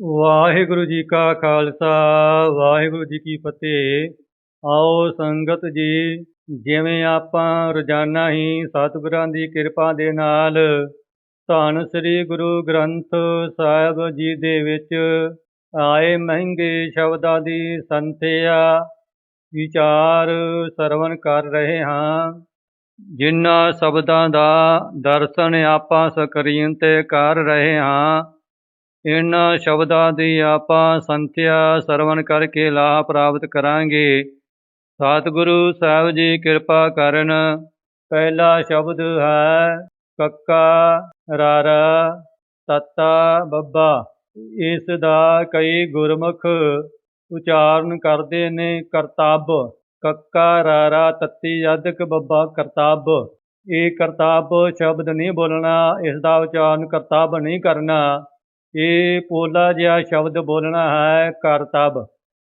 ਵਾਹਿਗੁਰੂ ਜੀ ਕਾ ਖਾਲਸਾ, ਵਾਹਿਗੁਰੂ ਜੀ ਕੀ ਫਤਿਹ। ਆਓ ਸੰਗਤ ਜੀ, ਜਿਵੇਂ ਆਪਾਂ ਰੋਜ਼ਾਨਾ ਹੀ ਸਤਿਗੁਰਾਂ ਦੀ ਕਿਰਪਾ ਦੇ ਨਾਲ ਧੰਨ ਸ੍ਰੀ ਗੁਰੂ ਗ੍ਰੰਥ ਸਾਹਿਬ ਜੀ ਦੇ ਵਿੱਚ ਆਏ ਮਹਿੰਗੇ ਸ਼ਬਦਾਂ ਦੀ ਸੰਥਿਆ, ਵਿਚਾਰ ਸਰਵਣ ਕਰ ਰਹੇ ਹਾਂ। ਜਿਨ੍ਹਾਂ ਸ਼ਬਦਾਂ ਦਾ ਦਰਸ਼ਨ ਆਪਾਂ ਸਕਰੀਨ ਤੇ ਕਰ ਰਹੇ ਹਾਂ। ਇਹਨਾਂ ਸ਼ਬਦਾਂ ਦੀ ਆਪਾਂ ਸੰਥਿਆ ਸਰਵਣ ਕਰਕੇ ਲਾਭ ਪ੍ਰਾਪਤ ਕਰਾਂਗੇ। ਸਤਿਗੁਰੂ ਸਾਹਿਬ ਜੀ ਕਿਰਪਾ ਕਰਨ, ਪਹਿਲਾ ਸ਼ਬਦ ਹੈ ਕੱਕਾ, ਰਾਰਾ, ਤੱਤਾ, ਬੱਬਾ। ਇਸ ਦਾ ਕਈ ਗੁਰਮੁਖ ਉਚਾਰਨ ਕਰਦੇ ਨੇ, ਕਰਤੱਬ। ਕੱਕਾ, ਰਾਰਾ, ਤੱਤੀ ਅਧਿਕ ਬੱਬਾ, ਕਰਤੱਬ। ਇਹ ਕਰਤੱਬ ਸ਼ਬਦ ਨਹੀਂ ਬੋਲਣਾ, ਇਸ ਦਾ ਉਚਾਰਨ ਕਰਤੱਬ ਨਹੀਂ ਕਰਨਾ। ਇਹ ਪੋਲਾ ਜਿਹਾ ਸ਼ਬਦ ਬੋਲਣਾ ਹੈ ਕਰਤਬ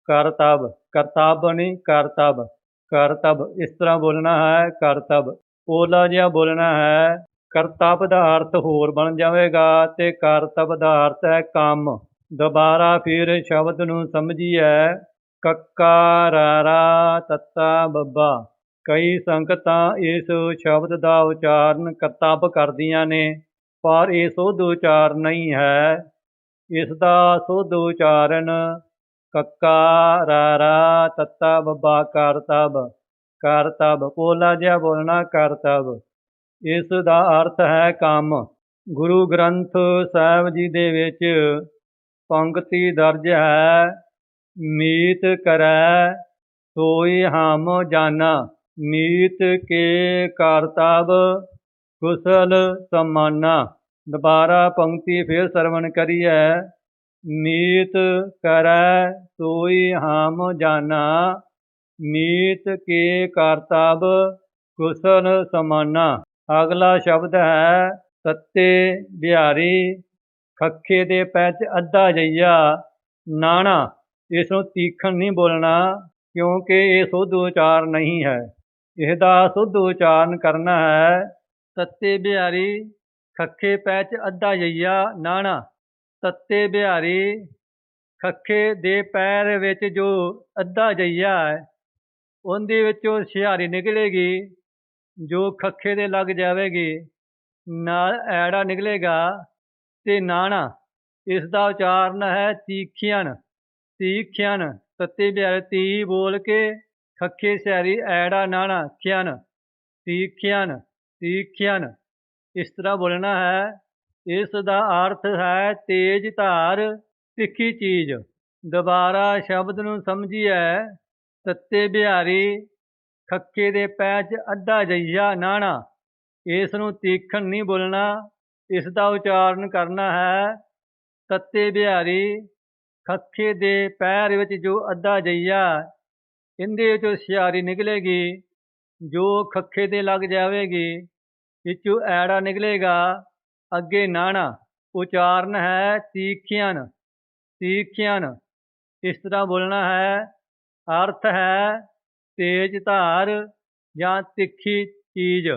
ਕਰਤਬ ਕਰਤੱਬ ਨਹੀਂ ਕਰਤਬ ਕਰਤਬ ਇਸ ਤਰ੍ਹਾਂ ਬੋਲਣਾ ਹੈ ਕਰਤਬ ਪੋਲਾ ਜਿਹਾ ਬੋਲਣਾ ਹੈ ਕਰਤੱਬ ਦਾ ਅਰਥ ਹੋਰ ਬਣ ਜਾਵੇਗਾ ਤੇ ਕਰਤਬ ਦਾ ਅਰਥ ਹੈ ਕੰਮ। ਦੁਬਾਰਾ ਫਿਰ ਸ਼ਬਦ ਨੂੰ ਸਮਝੀਏ ਕੱਕਾ ਰਾਰਾ ਤੱਤਾ ਬੱਬਾ। ਕਈ ਸੰਗਤਾਂ ਇਸ ਸ਼ਬਦ ਦਾ ਉਚਾਰਨ ਕਰਤੱਬ ਕਰਦੀਆਂ ਨੇ, ਪਰ ਇਹ ਸੁੱਧ ਉਚਾਰ ਨਹੀਂ ਹੈ। ਇਸ ਦਾ ਸੁੱਧ ਉਚਾਰਨ ਕੱਕਾ ਰਾਰਾ ਤੱਤਾ, ਬੱਬਾ ਕਰਤਬ ਕਰਤਬ ਪੋਲਾ ਜਿਹਾ ਬੋਲਣਾ ਕਰਤਬ ਇਸ ਦਾ ਅਰਥ ਹੈ ਕੰਮ। ਗੁਰੂ ਗ੍ਰੰਥ ਸਾਹਿਬ ਜੀ ਦੇ ਵਿੱਚ ਪੰਕਤੀ ਦਰਜ ਹੈ, ਮੀਤ ਕਰੈ, ਸੋਈ ਹਮ ਜਾਣਾ ਮੀਤ ਕੇ ਕਰਤਬ ਕੁਸਲ ਸਮਾਨਾ। ਦੁਬਾਰਾ ਪੰਕਤੀ ਫੇਰ ਸਰਵਣ ਕਰੀਐ ਨੀਤ ਕਰੈ ਸੋਈ ਹਮ ਜਾਣਾ ਨੀਤ ਕੇ ਕਰਤਬ ਕੁਸਲ ਸਮਾਨਾ। ਅਗਲਾ ਸ਼ਬਦ ਹੈ, ਸੱਤੇ ਬਿਹਾਰੀ, ਖੱਖੇ ਦੇ ਪੈਚ ਅੱਧਾ ਜਈਆ। ਨਾਣਾ ਇਸ ਨੂੰ ਤੀਖਣ ਨਹੀਂ ਬੋਲਣਾ, ਕਿਉਂਕਿ ਇਹ ਸੁੱਧ ਉਚਾਰ ਨਹੀਂ ਹੈ। ਇਹਦਾ ਦਾ ਸੁੱਧ ਉਚਾਰਨ ਕਰਨਾ ਹੈ, ਸੱਤੇ ਬਿਹਾਰੀ ਖੱਖੇ ਪੈਚ ਅੱਧਾ ਜਈਆ ਨਾਣਾ, ਤੱਤੇ ਬਿਹਾਰੀ, ਖੱਖੇ ਦੇ ਪੈਰ ਵਿੱਚ ਜੋ ਅੱਧਾ ਜਈਆ ਹੈ, ਉਹਦੇ ਵਿੱਚੋਂ ਛਿਹਾਰੀ ਨਿਕਲੇਗੀ, ਜੋ ਖੱਖੇ ਦੇ ਲੱਗ ਜਾਵੇਗੀ, ਨਾਲ ਐੜਾ ਨਿਕਲੇਗਾ ਤੇ ਨਾਣਾ, ਇਸ ਦਾ ਉਚਾਰਨ ਹੈ ਤੀਖਿਆਨ ਤੀਖਿਆਨ ਤੱਤੇ ਬਿਹਾਰੀ ਤੀ ਬੋਲ ਕੇ ਖੱਖੇ ਸਿਹਾਰੀ ਐੜਾ ਨਾਣਾ ਖਿਆਨ ਤੀਖਿਆਨ ਤੀਖਿਆਨ ਇਸ ਤਰ੍ਹਾਂ ਬੋਲਣਾ ਹੈ, ਇਸ ਦਾ ਅਰਥ ਹੈ ਤੇਜ ਧਾਰ, ਤਿੱਖੀ ਚੀਜ਼। ਦੁਬਾਰਾ ਸ਼ਬਦ ਨੂੰ ਸਮਝੀਏ ਤੱਤੇ ਬਿਹਾਰੀ, ਖੱਕੇ ਦੇ ਪੈਚ ਅੱਧਾ ਜਈਆ ਨਾਣਾ। ਇਸ ਨੂੰ ਤੀਖਣ ਨਹੀਂ ਬੋਲਣਾ, ਇਸ ਦਾ ਉਚਾਰਨ ਕਰਨਾ ਹੈ, ਤੱਤੇ ਬਿਹਾਰੀ ਖੱਖੇ ਦੇ ਪੈਰ ਵਿੱਚ ਜੋ ਅੱਧਾ ਜਈਆ, ਇਹਦੇ ਵਿੱਚੋਂ ਸਿਆਰੀ ਨਿਕਲੇਗੀ, ਜੋ ਖੱਖੇ 'ਤੇ ਲੱਗ ਜਾਵੇਗੀ। ਵਿੱਚੋਂ ਐੜਾ ਨਿਕਲੇਗਾ, ਅੱਗੇ ਨਾਣਾ, ਉਚਾਰਨ ਹੈ ਤੀਖਿਆਨ ਤੀਖਿਆਨ, ਇਸ ਤਰ੍ਹਾਂ ਬੋਲਣਾ ਹੈ, ਅਰਥ ਹੈ ਤੇਜ ਧਾਰ ਜਾਂ ਤਿੱਖੀ ਚੀਜ਼।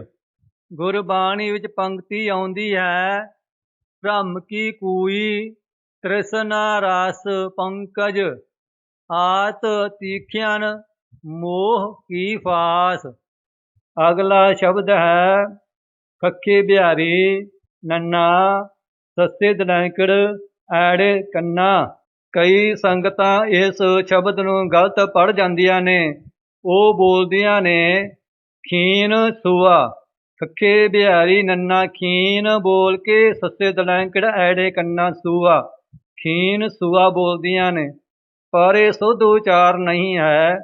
ਗੁਰਬਾਣੀ ਵਿੱਚ ਪੰਕਤੀ ਆਉਂਦੀ ਹੈ ਬ੍ਰਹਮ ਕੀ ਕੂਈ, ਤ੍ਰਿਸ਼ਨਾ ਰਸ ਪੰਕਜ, ਆਤ ਤੀਖਿਆਨ, ਮੋਹ ਕੀ ਫਾਸ। ਅਗਲਾ ਸ਼ਬਦ ਹੈ ਖੱਖੇ ਬਿਹਾਰੀ ਨੰਨਾ, ਸੱਸੇ ਦਲੈਂਕੜ ਐੜੇ ਕੰਨਾ। ਕਈ ਸੰਗਤਾਂ ਇਸ ਸ਼ਬਦ ਨੂੰ ਗਲਤ ਪੜ ਜਾਂਦੀਆਂ ਨੇ। ਉਹ ਬੋਲਦੀਆਂ ਨੇ, ਖੀਨ ਸੁਆ। ਖੱਖੇ ਬਿਹਾਰੀ ਨੰਨਾ, ਖੀਨ ਬੋਲ ਕੇ ਸੱਸੇ ਦਲੈਂਕੜ ਐੜੇ ਕੰਨਾ ਸੂਆ। ਖੀਨ ਸੂਆ ਬੋਲਦੀਆਂ ਨੇ। ਪਰ ਇਹ ਸੁੱਧ ਉਚਾਰ ਨਹੀਂ ਹੈ।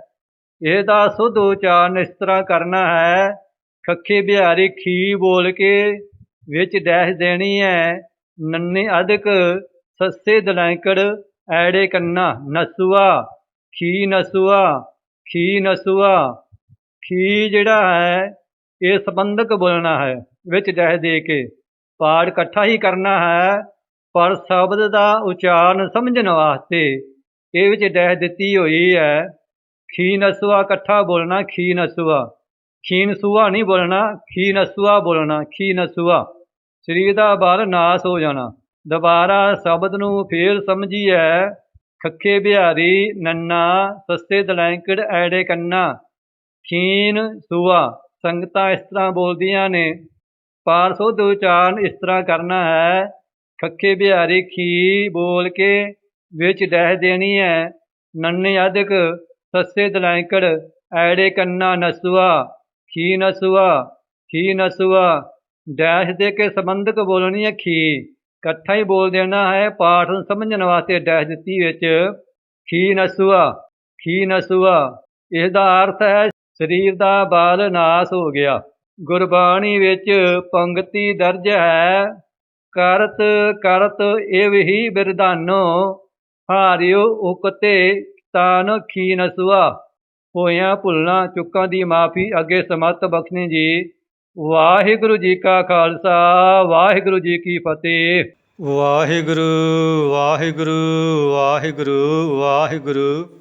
ਇਹਦਾ ਸੁੱਧ ਉਚਾਰਨ ਇਸ ਤਰ੍ਹਾਂ ਕਰਨਾ ਹੈ। ਖੱਖੇ ਬਿਹਾਰੀ ਖੀ ਬੋਲ ਕੇ ਵਿੱਚ ਡੈਸ਼ ਦੇਣੀ ਹੈ ਨੰਨੇ ਅਦਕ ਸੱਸੇ ਦਲੈਂਕੜ ਐੜੇ ਕੰਨਾ ਨਸੂਆ, ਖੀ ਨਸੂਆ ਖੀ ਨਸੂਆ। ਖੀ ਜਿਹੜਾ ਹੈ, ਇਹ ਸੰਬੰਧਕ ਬੋਲਣਾ ਹੈ, ਵਿੱਚ ਡੈਸ਼ ਦੇ ਕੇ। ਪਾੜ ਇਕੱਠਾ ਹੀ ਕਰਨਾ ਹੈ, ਪਰ ਸ਼ਬਦ ਦਾ ਉਚਾਰਨ ਸਮਝਣ ਵਾਸਤੇ ਇਹ ਵਿੱਚ ਡੈਸ਼ ਦਿੱਤੀ ਹੋਈ ਹੈ। ਖੀ ਨਸੂਆ ਇਕੱਠਾ ਬੋਲਣਾ, ਖੀ ਨਸੂਆ। ਖੀਨ ਸੂਆ ਨਹੀਂ ਬੋਲਣਾ ਖੀ ਨਸੂਆ ਬੋਲਣਾ ਖੀ ਨਸੂਆ ਸਰੀਰ ਦਾ ਬਲ ਨਾਸ ਹੋ ਜਾਣਾ। ਦੁਬਾਰਾ ਸ਼ਬਦ ਨੂੰ ਫੇਰ ਸਮਝੀਐ, ਖੱਖੇ ਬਿਹਾਰੀ ਨੰਨਾ, ਸੱਸੇ ਦਲੈਂਕੜ ਐੜੇ ਕੰਨਾ। ਖੀਨ ਸੂਆ ਸੰਗਤਾਂ ਇਸ ਤਰ੍ਹਾਂ ਬੋਲਦੀਆਂ ਨੇ ਪਾਰਸੁੱਧ ਉਚਾਰਨ ਇਸ ਤਰ੍ਹਾਂ ਕਰਨਾ ਹੈ, ਖੱਖੇ ਬਿਹਾਰੀ ਖੀ ਬੋਲ ਕੇ ਵਿੱਚ ਡਹਿ ਦੇਣੀ ਹੈ ਨੰਨੇ ਅਧਿਕ, ਸੱਸੇ ਦਲੈਂਕੜ ਐੜੇ ਕੰਨਾ ਨਸੂਆ ਖੀ ਨਸੂਆ ਖੀ ਨਸੂਆ ਡੈਸ਼ ਦੇ ਕੇ ਸੰਬੰਧਕ ਬੋਲਣੀ ਹੈ ਖੀ। ਇਕੱਠਾ ਹੀ ਬੋਲ ਦੇਣਾ ਹੈ ਪਾਠ ਨੂੰ ਸਮਝਣ ਵਾਸਤੇ ਡੈਸ਼ ਦਿੱਤੀ ਵਿੱਚ। ਖੀ ਨਸੂਆ ਖੀ ਨਸੂਆ ਇਸ ਦਾ ਅਰਥ ਹੈ ਸਰੀਰ ਦਾ ਬਾਲ ਨਾਸ ਹੋ ਗਿਆ। ਗੁਰਬਾਣੀ ਵਿੱਚ ਪੰਕਤੀ ਦਰਜ ਹੈ, ਕਰਤ ਕਰਤ ਇਹ ਹੀ ਬਿਰਧਾਨੋ, ਹਾਰਿਓ ਉਕਤੇ ਤਾਨ ਖੀ ਨਸੂਆ ਹੋਇਆਂ ਭੁੱਲਣਾ ਚੁੱਕਾਂ ਦੀ ਮਾਫੀ ਅੱਗੇ ਸਮਤ ਬਖਸ਼ਣੀ ਜੀ। ਵਾਹਿਗੁਰੂ ਜੀ ਕਾ ਖਾਲਸਾ, ਵਾਹਿਗੁਰੂ ਜੀ ਕੀ ਫਤਿਹ। ਵਾਹਿਗੁਰੂ ਵਾਹਿਗੁਰੂ ਵਾਹਿਗੁਰੂ ਵਾਹਿਗੁਰੂ।